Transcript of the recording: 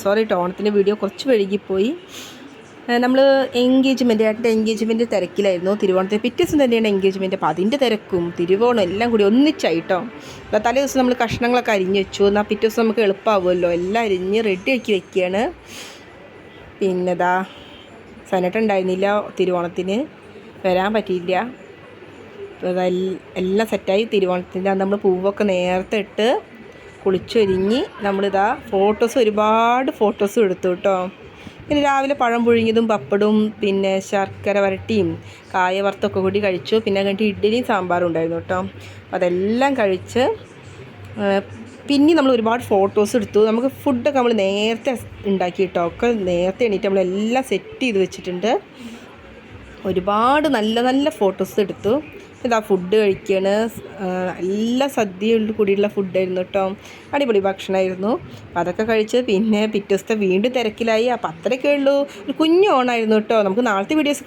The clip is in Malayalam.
സോറി കേട്ടോ ഓണത്തിന്റെ വീഡിയോ കുറച്ച് വഴുകിപ്പോയി നമ്മൾ എൻഗേജ്മെന്റ് ഏട്ടന്റെ എൻഗേജ്മെന്റ് തിരക്കിലായിരുന്നു. തിരുവോണത്തിന് പിറ്റേ ദിവസം തന്നെയാണ് എൻഗേജ്മെന്റ് അപ്പോൾ അതിന്റെ തിരക്കും തിരുവോണം എല്ലാം കൂടി ഒന്നിച്ചായിട്ടോ. അപ്പോൾ തലേ ദിവസം നമ്മൾ കഷ്ണങ്ങളൊക്കെ അരിഞ്ഞ് വെച്ചു. എന്നാൽ പിറ്റേ ദിവസം നമുക്ക് എളുപ്പമാവുമല്ലോ എല്ലാം അരിഞ്ഞ് റെഡി ആക്കി വെക്കുകയാണ് പിന്നെതാ സനട്ട് ഉണ്ടായിരുന്നില്ല തിരുവോണത്തിന്. വരാൻ പറ്റിയില്ല. അപ്പോൾ എല്ലാം സെറ്റായി തിരുവോണത്തിന്റെ നമ്മൾ പൂവൊക്കെ നേരത്തെ ഇട്ട് കുളിച്ചൊരുങ്ങി നമ്മളിതാ ഫോട്ടോസ് ഒരുപാട് ഫോട്ടോസും എടുത്തു കേട്ടോ പിന്നെ രാവിലെ പഴം പുഴുങ്ങിയതും പപ്പടും പിന്നെ ശർക്കര വരട്ടിയും കായ വറുത്തൊക്കെ കൂടി കഴിച്ചു. പിന്നെ കഴിഞ്ഞിട്ട് ഇഡ്ഡലിയും സാമ്പാറും ഉണ്ടായിരുന്നു കേട്ടോ അതെല്ലാം കഴിച്ച് പിന്നെ നമ്മൾ ഒരുപാട് ഫോട്ടോസ് എടുത്തു. നമുക്ക് ഫുഡൊക്കെ നമ്മൾ നേരത്തെ ഉണ്ടാക്കി കേട്ടോ ഒക്കെ നേരത്തെ എണീറ്റ് നമ്മളെല്ലാം സെറ്റ് ചെയ്ത് വെച്ചിട്ടുണ്ട്. ഒരുപാട് നല്ല നല്ല ഫോട്ടോസ് എടുത്തു. ഇതാ ഫുഡ് കഴിക്കുകയാണ് എല്ലാ സദ്യയോട് കൂടിയുള്ള ഫുഡായിരുന്നു കേട്ടോ അടിപൊളി ഭക്ഷണമായിരുന്നു അപ്പോൾ അതൊക്കെ കഴിച്ച് പിന്നെ പിറ്റേ ദിവസത്തെ വീണ്ടും തിരക്കിലായി. അപ്പോൾ അത്രയൊക്കെ ഉള്ളൂ. ഒരു കുഞ്ഞു ഓണായിരുന്നു കേട്ടോ നമുക്ക് നാളത്തെ വീഡിയോസ്